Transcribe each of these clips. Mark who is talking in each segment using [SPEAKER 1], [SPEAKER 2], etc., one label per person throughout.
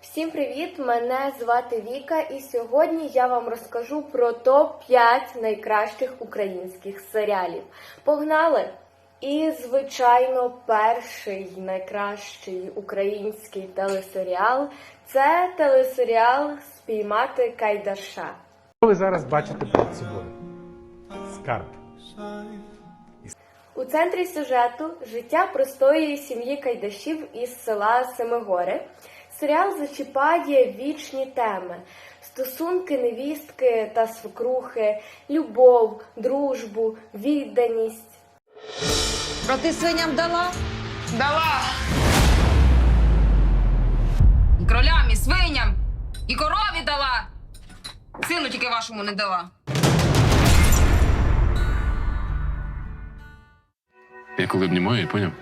[SPEAKER 1] Всім привіт! Мене звати Віка, і сьогодні я вам розкажу про топ 5 найкращих українських серіалів. Погнали! І, звичайно, перший найкращий український телесеріал це телесеріал Спіймати Кайдаша.
[SPEAKER 2] Що ви зараз бачите перед собою? Скарб.
[SPEAKER 1] У центрі сюжету життя простої сім'ї Кайдашів із села Семигори. Серіал зачіпає вічні теми: стосунки невістки та свекрухи, любов, дружбу, відданість.
[SPEAKER 3] Що ти свиням дала?
[SPEAKER 4] Дала. І кролям, і свиням, і корові дала. Сину тільки вашому не дала.
[SPEAKER 5] Я коли обнімаю, я поняв.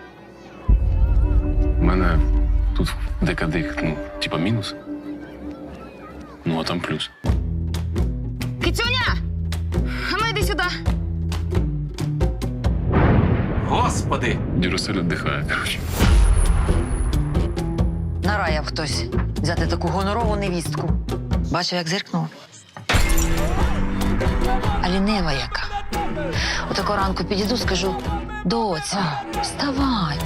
[SPEAKER 5] У мене тут декадих, ну, типа мінус. Ну, а там плюс.
[SPEAKER 4] Кицюня! А ну йди сюди.
[SPEAKER 6] Господи!
[SPEAKER 5] Дюрасель віддихає, коротше.
[SPEAKER 3] Нараяв хтось взяти таку гонорову невістку. Бачив, як зиркнув. А лінива яка. Отако ранку підійду, скажу: доця, вставай.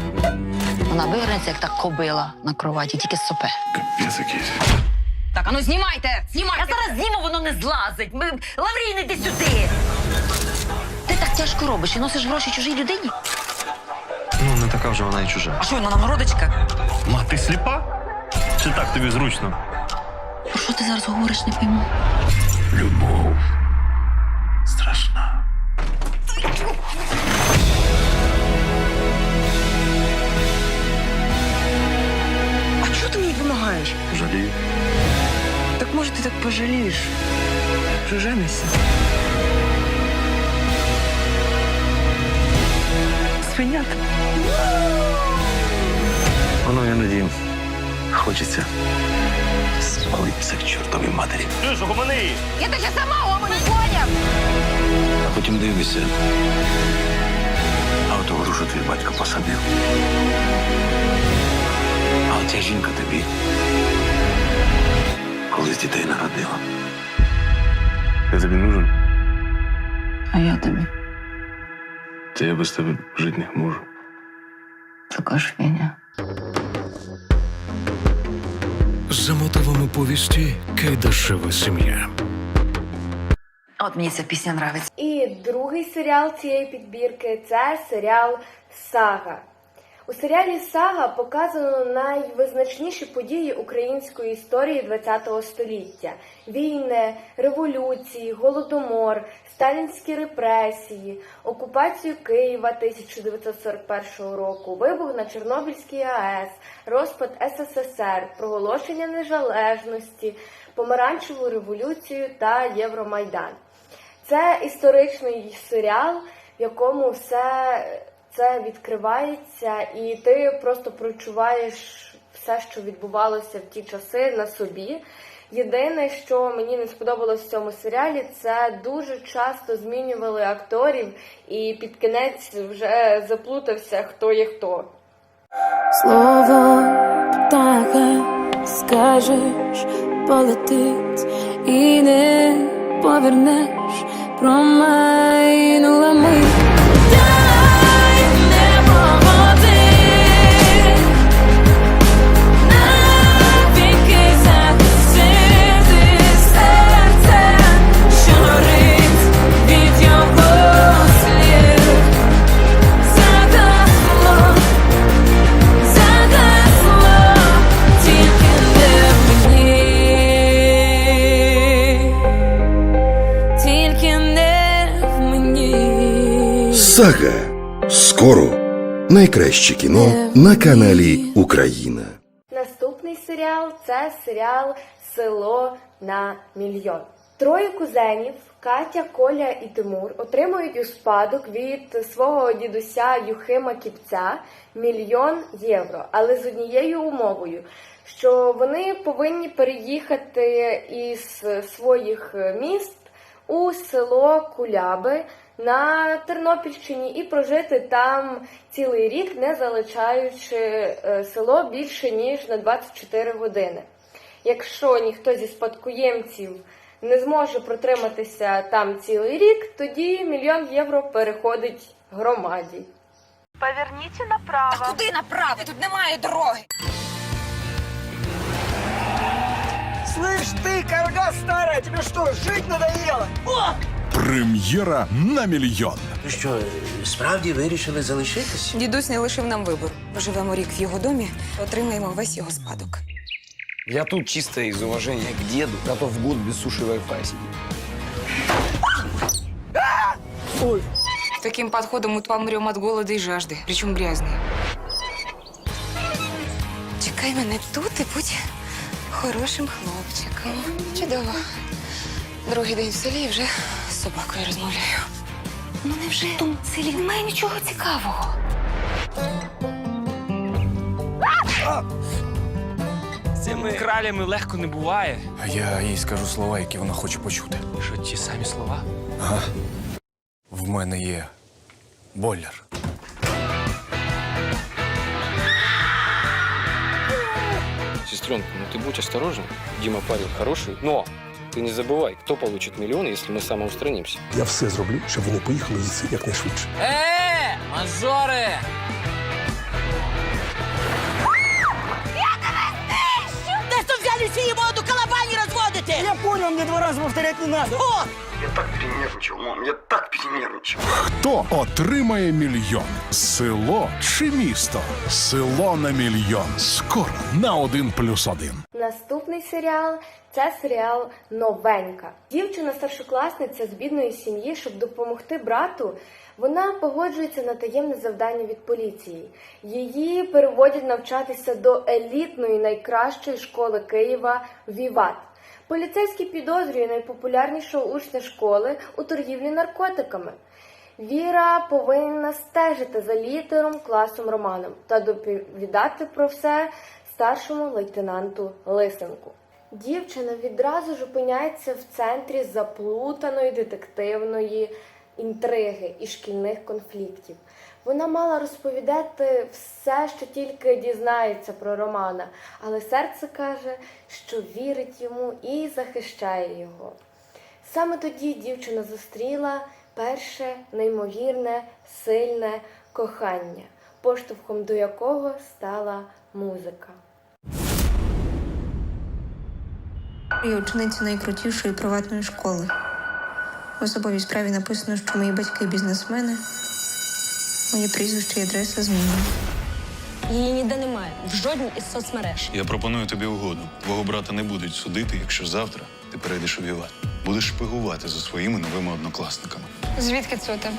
[SPEAKER 3] Вона виграється, як так кобила на кроваті, тільки сопе.
[SPEAKER 5] Капець якийсь.
[SPEAKER 4] Так, а ну знімайте! Знімайте!
[SPEAKER 3] Я зараз зніму, воно не злазить. Ми... Лаврій, іди сюди. Ти так тяжко робиш і носиш гроші чужій людині?
[SPEAKER 6] Ну, не така вже вона і чужа.
[SPEAKER 3] А що вона нам родичка?
[SPEAKER 6] Ма, ти сліпа? Чи так тобі зручно?
[SPEAKER 3] Про що ти зараз говориш, не пойму?
[SPEAKER 6] Хочеться спалитися к чортовій матері. Чуєш, гумани!
[SPEAKER 4] Я тебе ще сама оману поняв!
[SPEAKER 6] А потім дивишся. А ото грушу твій батько посадив. А оця жінка тобі колись дітей народила. Я тобі нужен,
[SPEAKER 3] А я тобі
[SPEAKER 5] Та я без тебе жити не можу.
[SPEAKER 3] така ж фігня.
[SPEAKER 7] За мотивами повісті Кайдашева сім'я.
[SPEAKER 3] От мені ця пісня нравиться.
[SPEAKER 1] І другий серіал цієї підбірки це серіал Сага. У серіалі Сага показано найвизначніші події української історії ХХ століття: війни, революції, голодомор, сталінські репресії, окупацію Києва 1941 року, вибух на Чорнобильській АЕС, розпад СССР, проголошення незалежності, помаранчеву революцію та Євромайдан. Це історичний серіал, в якому все це відкривається, і ти просто прочуваєш все, що відбувалося в ті часи на собі. Єдине, що мені не сподобалось в цьому серіалі, це дуже часто змінювали акторів, і під кінець вже заплутався, хто є хто.
[SPEAKER 8] Слово птаха скажеш, полетить і не повернеш, промайнула мить.
[SPEAKER 9] Сага. Скоро. Найкраще кіно на каналі Україна.
[SPEAKER 1] Наступний серіал це серіал Село на мільйон. Троє кузенів Катя, Коля і Тимур отримують у спадок від свого дідуся Юхима Кіпця мільйон євро, але з однією умовою, що вони повинні переїхати із своїх міст у село Куляби на Тернопільщині і прожити там цілий рік, не залишаючи е, село більше ніж на 24 години. Якщо ніхто зі спадкоємців не зможе протриматися там цілий рік, тоді мільйон євро переходить громаді.
[SPEAKER 8] Поверніть направо.
[SPEAKER 4] Куди направо? Тут немає дороги.
[SPEAKER 10] Слышь, ты, карга старая, тебе что, жить надоело?
[SPEAKER 7] Прем'єра на мільйон.
[SPEAKER 6] Ви що, справді вирішили залишитись?
[SPEAKER 10] Дідусь не лишив нам вибору. Живемо рік в його домі, отримаємо весь його спадок.
[SPEAKER 11] Я тут чисто из уважения к деду готов год без суши Wi-Fi сидеть.
[SPEAKER 10] Таким подходом мы помрем от голода и жажды, причем грязные. Чекай мене тут і будь хорошим хлопчиком. Чудово. Другий день в селі і вже з собакою розмовляю. Ну невже в тому селі немає нічого цікавого?
[SPEAKER 11] З цими кралями легко не буває.
[SPEAKER 2] А я їй скажу слова, які вона хоче почути.
[SPEAKER 11] Що ті самі слова?
[SPEAKER 2] В мене є бойлер.
[SPEAKER 11] Сестренка, ну ты будь осторожен. Дима парень хороший, но ты не забывай, кто получит миллион, если мы самоустранимся.
[SPEAKER 6] Я все зроблю, щоб вони поїхали звідси якнайшвидше.
[SPEAKER 11] Е, мажори!
[SPEAKER 6] Я понял, не два рази так перенервничав, мам, я так перенервничав.
[SPEAKER 7] Хто отримає мільйон? Село чи місто? Село на мільйон. Скоро на один плюс один.
[SPEAKER 1] Наступний серіал це серіал Новенька. Дівчина старшокласниця з бідної сім'ї, щоб допомогти брату, вона погоджується на таємне завдання від поліції. Її переводять навчатися до елітної найкращої школи Києва Віват. Поліцейський підозрює найпопулярнішого учня школи у торгівлі наркотиками. Віра повинна стежити за лідером класом Романом та доповідати про все старшому лейтенанту Лисенку. Дівчина відразу ж опиняється в центрі заплутаної детективної інтриги і шкільних конфліктів. Вона мала розповідати все, що тільки дізнається про Романа, але серце каже, що вірить йому і захищає його. Саме тоді дівчина зустріла перше неймовірне, сильне кохання, поштовхом до якого стала музика.
[SPEAKER 12] Я учениця найкрутішої приватної школи. В особовій справі написано, що мої батьки бізнесмени. Моє прізвище і адреса змінені.
[SPEAKER 8] Її ніде немає, в жодній із соцмереж.
[SPEAKER 13] Я пропоную тобі угоду. Твого брата не будуть судити, якщо завтра ти перейдеш у Віват. Будеш шпигувати за своїми новими однокласниками.
[SPEAKER 12] Звідки це у тебе?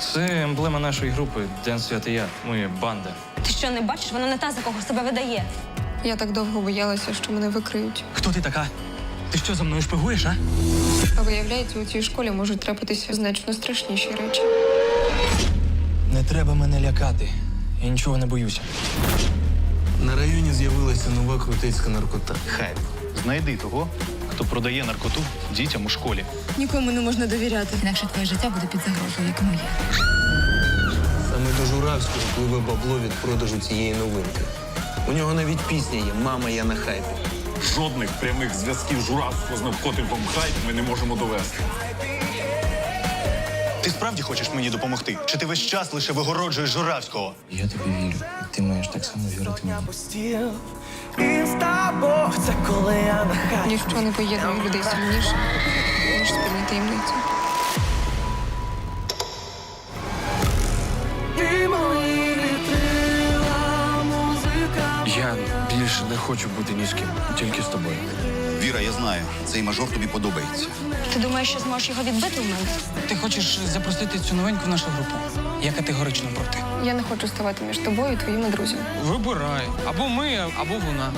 [SPEAKER 11] Це емблема нашої групи Ден Свят і я. Ми банда.
[SPEAKER 8] Ти що не бачиш, вона не та, за кого себе видає.
[SPEAKER 12] Я так довго боялася, що мене викриють.
[SPEAKER 11] Хто ти така? Ти що за мною шпигуєш, а?
[SPEAKER 12] А виявляється, у цій школі можуть трапитися значно страшніші речі.
[SPEAKER 11] Не треба мене лякати. Я нічого не боюся.
[SPEAKER 13] На районі з'явилася нова крутецька наркота. Хайп. Знайди того, хто продає наркоту дітям у школі.
[SPEAKER 12] Нікому не можна довіряти.
[SPEAKER 3] Інакше твоє життя буде під загрозою, як моє.
[SPEAKER 6] Саме до Журавського пливе бабло від продажу цієї новинки. У нього навіть пісня є Мама, я на хайпі.
[SPEAKER 13] Жодних прямих зв'язків журавства з наркотиком хайп ми не можемо довести. Ти справді хочеш мені допомогти? Чи ти весь час лише вигороджуєш Журавського?
[SPEAKER 11] Я тобі вірю. І ти маєш так само вірити мені.
[SPEAKER 12] Ніщо не поєднує людей сильніше, ніж спільні таємниці.
[SPEAKER 11] Я більше не хочу бути ні з ким, тільки з тобою.
[SPEAKER 13] Віра, я знаю, цей мажор тобі подобається.
[SPEAKER 8] Ти думаєш, що зможеш його відбити у мене?
[SPEAKER 11] Ти хочеш запросити цю новеньку в нашу групу? Я категорично проти.
[SPEAKER 12] Я не хочу ставати між тобою і твоїми друзями.
[SPEAKER 11] Вибирай. Або ми, або вона.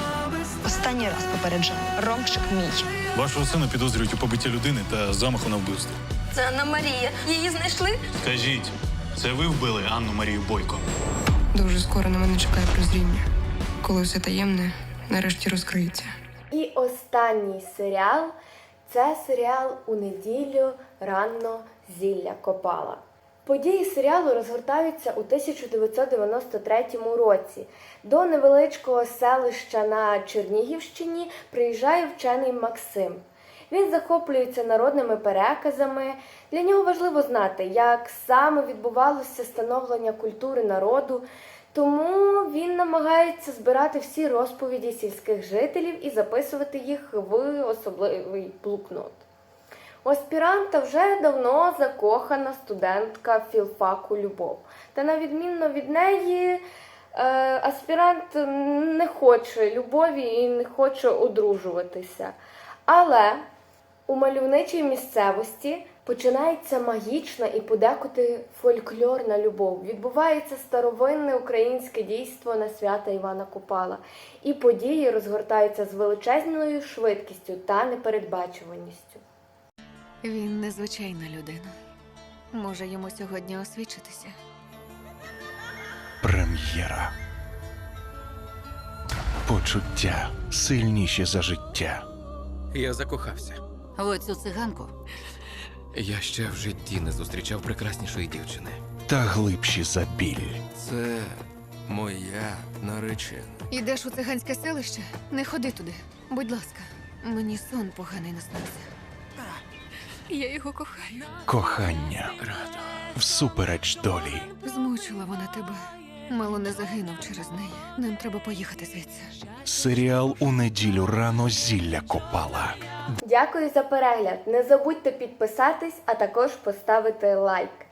[SPEAKER 8] Останній раз попереджаю. Ромчик мій.
[SPEAKER 13] Вашого сина підозрюють у побитті людини та замаху на вбивство.
[SPEAKER 8] Це Анна Марія. Її знайшли?
[SPEAKER 13] Скажіть, це ви вбили Анну Марію Бойко?
[SPEAKER 12] Дуже скоро на мене чекає прозріння, коли все таємне нарешті розкриється.
[SPEAKER 1] І останній серіал це серіал у неділю рано зілля копала. Події серіалу розгортаються у 1993 році. До невеличкого селища на Чернігівщині приїжджає вчений Максим. Він захоплюється народними переказами. Для нього важливо знати, як саме відбувалося становлення культури народу, тому він намагається збирати всі розповіді сільських жителів і записувати їх в особливий блокнот. У аспіранта вже давно закохана студентка філфаку Любов. Та на відмінно від неї, е, аспірант не хоче любові і не хоче одружуватися. Але у мальовничій місцевості починається магічна і подекуди фольклорна любов. Відбувається старовинне українське дійство на свята Івана Купала, і події розгортаються з величезною швидкістю та непередбачуваністю.
[SPEAKER 10] Він незвичайна людина. Може йому сьогодні освічитися.
[SPEAKER 7] Прем'єра. Почуття сильніші за життя.
[SPEAKER 11] Я закохався.
[SPEAKER 3] В оцю циганку
[SPEAKER 11] Я ще в житті не зустрічав прекраснішої дівчини.
[SPEAKER 7] Та глибші за біль.
[SPEAKER 11] Це моя наречена.
[SPEAKER 10] Ідеш у циганське селище? Не ходи туди. Будь ласка, мені сон поганий наснився. Я його кохаю.
[SPEAKER 7] Кохання
[SPEAKER 11] Радо.
[SPEAKER 7] всупереч долі.
[SPEAKER 10] Змучила вона тебе. Мало не загинув через неї. Нам треба поїхати звідси.
[SPEAKER 7] Серіал у неділю рано зілля копала.
[SPEAKER 1] Дякую за перегляд. Не забудьте підписатись, а також поставити лайк.